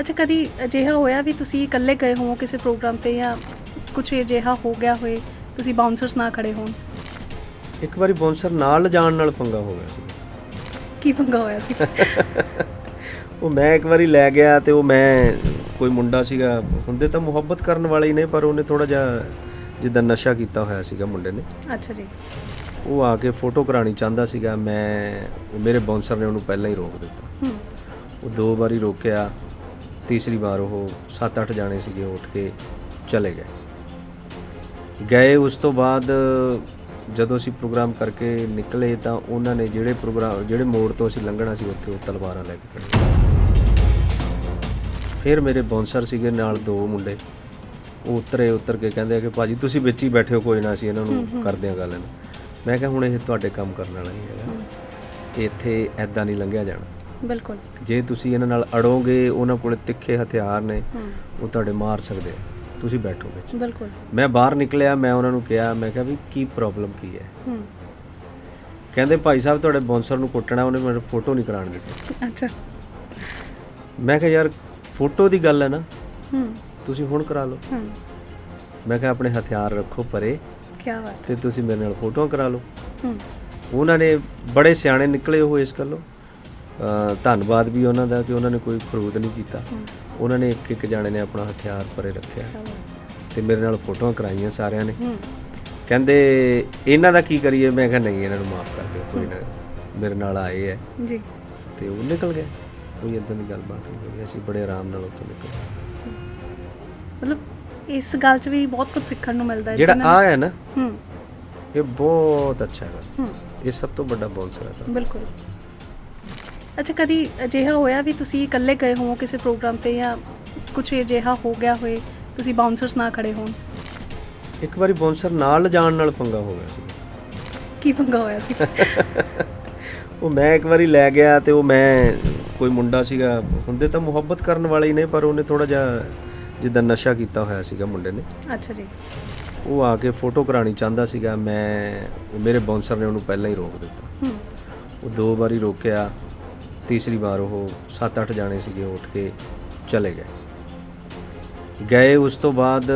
ਅੱਛਾ ਕਦੀ ਅਜਿਹਾ ਹੋਇਆ ਵੀ ਤੁਸੀਂ ਇਕੱਲੇ ਗਏ ਹੋ ਕਿਸੇ ਪ੍ਰੋਗਰਾਮ ਤੇ ਜਾਂ ਕੁਝ ਅਜਿਹਾ ਹੋ ਗਿਆ ਹੋਏ ਤੁਸੀਂ ਬਾਉਂਸਰਸ ਨਾ ਖੜੇ ਹੋਣ? ਇੱਕ ਵਾਰੀ ਬੌਂਸਰ ਨਾਲ ਜਾਣ ਨਾਲ ਪੰਗਾ ਹੋ ਗਿਆ ਸੀ। ਕੀ ਪੰਗਾ ਹੋਇਆ ਸੀ? ਉਹ ਮੈਂ ਇੱਕ ਵਾਰੀ ਲੈ ਗਿਆ ਤੇ ਉਹ ਮੈਂ ਕੋਈ ਮੁੰਡਾ ਸੀਗਾ ਹੁੰਦੇ ਤਾਂ ਮੁਹੱਬਤ ਕਰਨ ਵਾਲੇ ਹੀ ਨੇ ਪਰ ਉਹਨੇ ਥੋੜਾ ਜਿਹਾ ਜਿੱਦਾਂ ਨਸ਼ਾ ਕੀਤਾ ਹੋਇਆ ਸੀਗਾ ਮੁੰਡੇ ਨੇ। ਅੱਛਾ ਜੀ। ਉਹ ਆ ਕੇ ਫੋਟੋ ਕਰਾਣੀ ਚਾਹੁੰਦਾ ਸੀਗਾ ਮੈਂ ਮੇਰੇ ਬਾਉਂਸਰ ਨੇ ਉਹਨੂੰ ਪਹਿਲਾਂ ਹੀ ਰੋਕ ਦਿੱਤਾ। ਉਹ ਦੋ ਵਾਰੀ ਰੋਕਿਆ ਤੀਸਰੀ ਵਾਰ ਉਹ 7-8 ਜਾਣੇ ਸੀਗੇ ਉੱਠ ਕੇ ਚਲੇ ਗਏ। ਗਏ ਉਸ ਤੋਂ ਬਾਅਦ ਜਦੋਂ ਅਸੀਂ ਪ੍ਰੋਗਰਾਮ ਕਰਕੇ ਨਿਕਲੇ ਤਾਂ ਉਹਨਾਂ ਨੇ ਜਿਹੜੇ ਪ੍ਰੋਗਰਾਮ ਜਿਹੜੇ ਮੋੜ ਤੋਂ ਅਸੀਂ ਲੰਘਣਾ ਸੀ ਉੱਥੇ ਉਹ ਤਲਵਾਰਾਂ ਲੈ ਕੇ ਖੜੇ ਫਿਰ ਮੇਰੇ ਬੌਂਸਰ ਸੀਗੇ ਨਾਲ ਦੋ ਮੁੰਡੇ। ਉਹ ਉਤਰੇ ਉਤਰ ਕੇ ਕਹਿੰਦੇ ਆ ਕਿ ਭਾਜੀ ਤੁਸੀਂ ਵਿੱਚ ਹੀ ਬੈਠੇ ਹੋ ਕੋਈ ਨਾ ਅਸੀਂ ਇਹਨਾਂ ਨੂੰ ਕਰਦੇ ਆ ਗੱਲ। ਇਹਨੂੰ ਮੈਂ ਕਿਹਾ ਹੁਣ ਇਹ ਤੁਹਾਡੇ ਕੰਮ ਕਰਨ ਵਾਲਾ ਨਹੀਂ ਹੈਗਾ। ਇੱਥੇ ਐਦਾਂ ਨਹੀਂ ਲੰਘਿਆ ਜਾਣਾ। ਬਿਲਕੁਲ। ਜੇ ਤੁਸੀਂ ਇਹਨਾਂ ਨਾਲ ਅੜੋਗੇ ਉਹਨਾਂ ਕੋਲੇ ਤਿੱਖੇ ਹਥਿਆਰ ਨੇ ਉਹ ਤੁਹਾਡੇ ਮਾਰ ਸਕਦੇ ਆ। ਤੁਸੀਂ ਬੈਠੋ ਵਿੱਚ। ਬਿਲਕੁਲ। ਮੈਂ ਬਾਹਰ ਨਿਕਲਿਆ ਮੈਂ ਉਹਨਾਂ ਨੂੰ ਕਿਹਾ ਮੈਂ ਕਿਹਾ ਵੀ ਕੀ ਪ੍ਰੋਬਲਮ ਕੀ ਹੈ? ਹੂੰ। ਕਹਿੰਦੇ ਭਾਈ ਸਾਹਿਬ ਤੁਹਾਡੇ ਬੌਂਸਰ ਨੂੰ ਕੁੱਟਣਾ ਉਹਨੇ ਮੈਨੂੰ ਫੋਟੋ ਨਹੀਂ ਕਰਾਉਣ ਦਿੱਤੀ। ਅੱਛਾ। ਮੈਂ ਕਿਹਾ ਯਾਰ ਫੋਟੋ ਦੀ ਗੱਲ ਹੈ ਨਾ। ਹੂੰ। ਤੁਸੀਂ ਹੁਣ ਕਰਾ ਲਓ। ਹੂੰ। ਮੈਂ ਕਿਹਾ ਆਪਣੇ ਹਥਿਆਰ ਰੱਖੋ ਪਰੇ ਕੀ ਬਾਤ ਤੇ ਤੁਸੀਂ ਮੇਰੇ ਨਾਲ ਫੋਟੋਆਂ ਕਰਾ ਲਓ। ਹੂੰ। ਉਹਨਾਂ ਨੇ ਬੜੇ ਸਿਆਣੇ ਨਿਕਲੇ ਉਹ ਇਸ ਗੱਲੋਂ। ਧੰਨਵਾਦ ਵੀ ਉਹਨਾਂ ਦਾ ਕਿ ਉਹਨਾਂ ਨੇ ਕੋਈ ਖਰੂਦ ਨਹੀਂ ਕੀਤਾ। ਉਹਨਾਂ ਨੇ ਇੱਕ ਇੱਕ ਜਾਣੇ ਨੇ ਆਪਣਾ ਹਥਿਆਰ ਪਰੇ ਰੱਖਿਆ। ਤੇ ਮੇਰੇ ਨਾਲ ਫੋਟੋਆਂ ਕਰਾਈਆਂ ਸਾਰਿਆਂ ਨੇ। ਕਹਿੰਦੇ ਇਹਨਾਂ ਦਾ ਕੀ ਕਰੀਏ? ਮੈਂ ਕਿਹਾ ਨਹੀਂ ਇਹਨਾਂ ਨੂੰ ਮਾਫ ਕਰ ਦਿਓ ਕੋਈ ਨਾ। ਮੇਰੇ ਨਾਲ ਆਏ ਹੈ ਜੀ। ਤੇ ਉਹ ਨਿਕਲ ਗਏ। ਕੋਈ ਇਦਾਂ ਦੀ ਗੱਲਬਾਤ ਨਹੀਂ ਹੋਈ। ਅਸੀਂ ਬੜੇ ਆਰਾਮ ਨਾਲ ਉੱਥੋਂ ਨਿਕਲ। ਗਏ ਮਤਲਬ ਇਸ ਗੱਲ 'ਚ ਵੀ ਬਹੁਤ ਕੁਝ ਸਿੱਖਣ ਨੂੰ ਮਿਲਦਾ ਹੈ ਜਿਹੜਾ ਆ ਹੈ ਨਾ ਹੂੰ ਇਹ ਬਹੁਤ ਅੱਛਾ ਹੈ। ਹੂੰ ਇਹ ਸਭ ਤੋਂ ਵੱਡਾ ਬੌਂਸਰ ਹੈ ਤਾਂ। ਬਿਲਕੁਲ। ਅੱਛਾ ਕਦੀ ਅਜਿਹਾ ਹੋਇਆ ਵੀ ਤੁਸੀਂ ਇਕੱਲੇ ਗਏ ਹੋ ਕਿਸੇ ਪ੍ਰੋਗਰਾਮ ਤੇ ਜਾਂ ਕੁਝ ਅਜਿਹਾ ਹੋ ਗਿਆ ਹੋਏ ਤੁਸੀਂ ਬਾਉਂਸਰਸ ਨਾ ਖੜੇ ਹੋਣ? ਇੱਕ ਵਾਰੀ ਬੌਂਸਰ ਨਾਲ ਜਾਣ ਨਾਲ ਪੰਗਾ ਹੋ ਗਿਆ ਸੀ। ਕੀ ਪੰਗਾ ਹੋਇਆ ਸੀ? ਉਹ ਮੈਂ ਇੱਕ ਵਾਰੀ ਲੈ ਗਿਆ ਤੇ ਉਹ ਮੈਂ ਕੋਈ ਮੁੰਡਾ ਸੀਗਾ ਹੁੰਦੇ ਤਾਂ ਮੁਹੱਬਤ ਕਰਨ ਵਾਲੇ ਹੀ ਨੇ ਪਰ ਉਹਨੇ ਥੋੜਾ ਜਿਹਾ ਜਿੱਦਾਂ ਨਸ਼ਾ ਕੀਤਾ ਹੋਇਆ ਸੀਗਾ ਮੁੰਡੇ ਨੇ। ਅੱਛਾ ਜੀ। ਉਹ ਆ ਕੇ ਫੋਟੋ ਕਰਾਣੀ ਚਾਹੁੰਦਾ ਸੀਗਾ ਮੈਂ ਮੇਰੇ ਬਾਉਂਸਰ ਨੇ ਉਹਨੂੰ ਪਹਿਲਾਂ ਹੀ ਰੋਕ ਦਿੱਤਾ। ਉਹ ਦੋ ਵਾਰੀ ਰੋਕਿਆ ਤੀਸਰੀ ਵਾਰ ਉਹ 7-8 ਜਾਣੇ ਸੀਗੇ ਉੱਠ ਕੇ ਚਲੇ ਗਏ। ਗਏ ਉਸ ਤੋਂ ਬਾਅਦ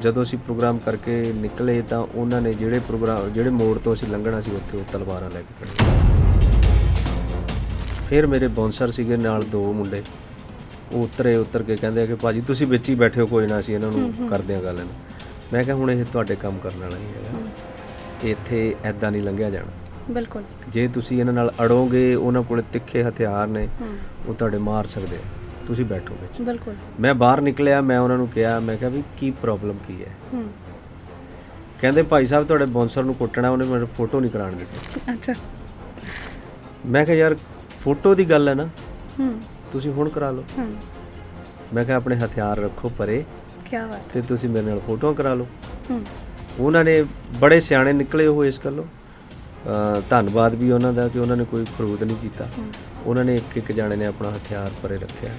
ਜਦੋਂ ਅਸੀਂ ਪ੍ਰੋਗਰਾਮ ਕਰਕੇ ਨਿਕਲੇ ਤਾਂ ਉਹਨਾਂ ਨੇ ਜਿਹੜੇ ਪ੍ਰੋਗਰਾਮ ਜਿਹੜੇ ਮੋੜ ਤੋਂ ਅਸੀਂ ਲੰਘਣਾ ਸੀ ਉੱਥੇ ਉਹ ਤਲਵਾਰਾਂ ਲੈ ਕੇ ਖੜੇ। ਫਿਰ ਮੇਰੇ ਬੌਂਸਰ ਸੀਗੇ ਨਾਲ ਦੋ ਮੁੰਡੇ। ਉਹ ਉਤਰੇ ਉਤਰ ਕੇ ਕਹਿੰਦੇ ਆ ਕਿ ਭਾਜੀ ਤੁਸੀਂ ਵਿੱਚ ਹੀ ਬੈਠੇ ਹੋ ਕੋਈ ਨਾ ਅਸੀਂ ਇਹਨਾਂ ਨੂੰ ਕਰਦੇ ਆ ਗੱਲ। ਇਹਨੂੰ ਮੈਂ ਕਿਹਾ ਹੁਣ ਇਹ ਤੁਹਾਡੇ ਕੰਮ ਕਰਨ ਵਾਲਾ ਨਹੀਂ ਹੈਗਾ। ਇੱਥੇ ਐਦਾਂ ਨਹੀਂ ਲੰਘਿਆ ਜਾਣਾ। ਬਿਲਕੁਲ। ਜੇ ਤੁਸੀਂ ਇਹਨਾਂ ਨਾਲ ਅੜੋਗੇ ਉਹਨਾਂ ਕੋਲੇ ਤਿੱਖੇ ਹਥਿਆਰ ਨੇ ਉਹ ਤੁਹਾਡੇ ਮਾਰ ਸਕਦੇ ਆ। ਤੁਸੀਂ ਬੈਠੋ ਵਿੱਚ। ਬਿਲਕੁਲ। ਮੈਂ ਬਾਹਰ ਨਿਕਲਿਆ ਮੈਂ ਉਹਨਾਂ ਨੂੰ ਕਿਹਾ ਮੈਂ ਕਿਹਾ ਵੀ ਕੀ ਪ੍ਰੋਬਲਮ ਕੀ ਹੈ? ਹੂੰ। ਕਹਿੰਦੇ ਭਾਈ ਸਾਹਿਬ ਤੁਹਾਡੇ ਬੌਂਸਰ ਨੂੰ ਕੁੱਟਣਾ ਉਹਨੇ ਮੈਨੂੰ ਫੋਟੋ ਨਹੀਂ ਕਰਾਉਣ ਦਿੱਤੀ। ਅੱਛਾ। ਮੈਂ ਕਿਹਾ ਯਾਰ ਫੋਟੋ ਦੀ ਗੱਲ ਹੈ ਨਾ। ਹੂੰ। ਤੁਸੀਂ ਹੁਣ ਕਰਾ ਲਓ। ਹੂੰ। ਮੈਂ ਕਿਹਾ ਆਪਣੇ ਹਥਿਆਰ ਰੱਖੋ ਪਰੇ ਕੀ ਬਾਤ ਤੇ ਤੁਸੀਂ ਮੇਰੇ ਨਾਲ ਫੋਟੋਆਂ ਕਰਾ ਲਓ। ਹੂੰ। ਉਹਨਾਂ ਨੇ ਬੜੇ ਸਿਆਣੇ ਨਿਕਲੇ ਉਹ ਇਸ ਗੱਲੋਂ। ਧੰਨਵਾਦ ਵੀ ਉਹਨਾਂ ਦਾ ਕਿ ਉਹਨਾਂ ਨੇ ਕੋਈ ਖਰੂਦ ਨਹੀਂ ਕੀਤਾ। ਉਹਨਾਂ ਨੇ ਇੱਕ ਇੱਕ ਜਾਣੇ ਨੇ ਆਪਣਾ ਹਥਿਆਰ ਪਰੇ ਰੱਖਿਆ।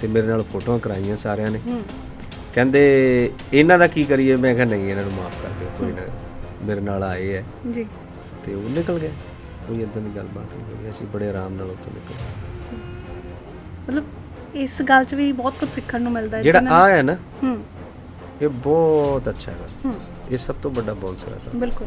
ਤੇ ਮੇਰੇ ਨਾਲ ਫੋਟੋਆਂ ਕਰਾਈਆਂ ਸਾਰਿਆਂ ਨੇ। ਕਹਿੰਦੇ ਇਹਨਾਂ ਦਾ ਕੀ ਕਰੀਏ? ਮੈਂ ਕਿਹਾ ਨਹੀਂ ਇਹਨਾਂ ਨੂੰ ਮਾਫ ਕਰ ਦਿਓ ਕੋਈ ਨਾ। ਮੇਰੇ ਨਾਲ ਆਏ ਹੈ ਜੀ। ਤੇ ਉਹ ਨਿਕਲ ਗਏ। ਕੋਈ ਇਦਾਂ ਦੀ ਗੱਲਬਾਤ ਨਹੀਂ ਹੋਈ। ਅਸੀਂ ਬੜੇ ਆਰਾਮ ਨਾਲ ਉੱਥੋਂ ਨਿਕਲ। ਗਏ ਮਤਲਬ ਇਸ ਗੱਲ 'ਚ ਵੀ ਬਹੁਤ ਕੁਝ ਸਿੱਖਣ ਨੂੰ ਮਿਲਦਾ ਹੈ ਜਿਹੜਾ ਆ ਹੈ ਨਾ ਹੂੰ ਇਹ ਬਹੁਤ ਅੱਛਾ ਹੈ। ਹੂੰ ਇਹ ਸਭ ਤੋਂ ਵੱਡਾ ਬੌਂਸਰ ਹੈ ਤਾਂ। ਬਿਲकुल